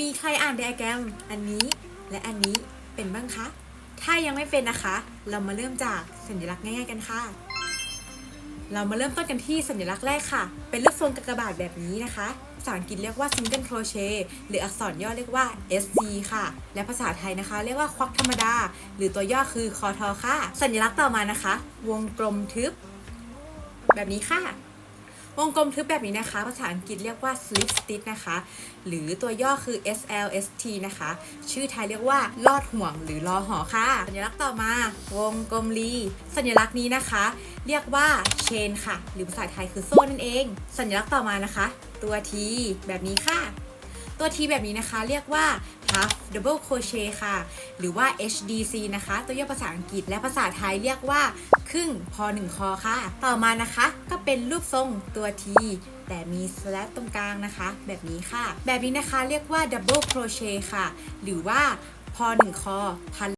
มีใครอ่านไดอะแกรมอันนี้และอันนี้เป็นบ้างคะ ถ้ายังไม่เป็นนะคะ เรามาเริ่มจากสัญลักษณ์ง่ายๆกันค่ะ เรามาเริ่มต้นกันที่สัญลักษณ์แรกค่ะ เป็นรูปทรงกากบาทแบบนี้นะคะภาษาอังกฤษเรียกว่า single crochet หรืออักษรย่อเรียกว่า SC ค่ะ และภาษาไทยนะคะ เรียกว่าควักธรรมดา หรือตัวย่อคือคอทอค่ะ สัญลักษณ์ต่อมานะคะ วงกลมทึบ แบบนี้ค่ะ วงกลมทึบแบบนี้นะคะ ภาษาอังกฤษเรียกว่า slip stitch นะคะ หรือตัวย่อคือ SLST นะคะ ชื่อไทยเรียกว่าลอดห่วงหรือลอหอค่ะ สัญลักษณ์ต่อมา วงกลมรี สัญลักษณ์นี้นะคะ เรียกว่า chain ค่ะ หรือภาษาไทยคือโซ่นั่นเอง สัญลักษณ์ต่อมานะคะ ตัว T แบบนี้ค่ะ ตัว T แบบนี้นะคะ เรียกว่า half double crochet ค่ะ หรือว่า HDC นะคะ ตัวย่อภาษาอังกฤษและภาษาไทยเรียกว่า ครึ่งพอหนึ่งคอค่ะ ต่อมานะคะก็เป็นรูปทรงตัว T แต่มีสแลตตรงกลางนะคะ แบบนี้ค่ะ แบบนี้นะคะเรียกว่า double crochet ค่ะ หรือว่าพอหนึ่งคอพัน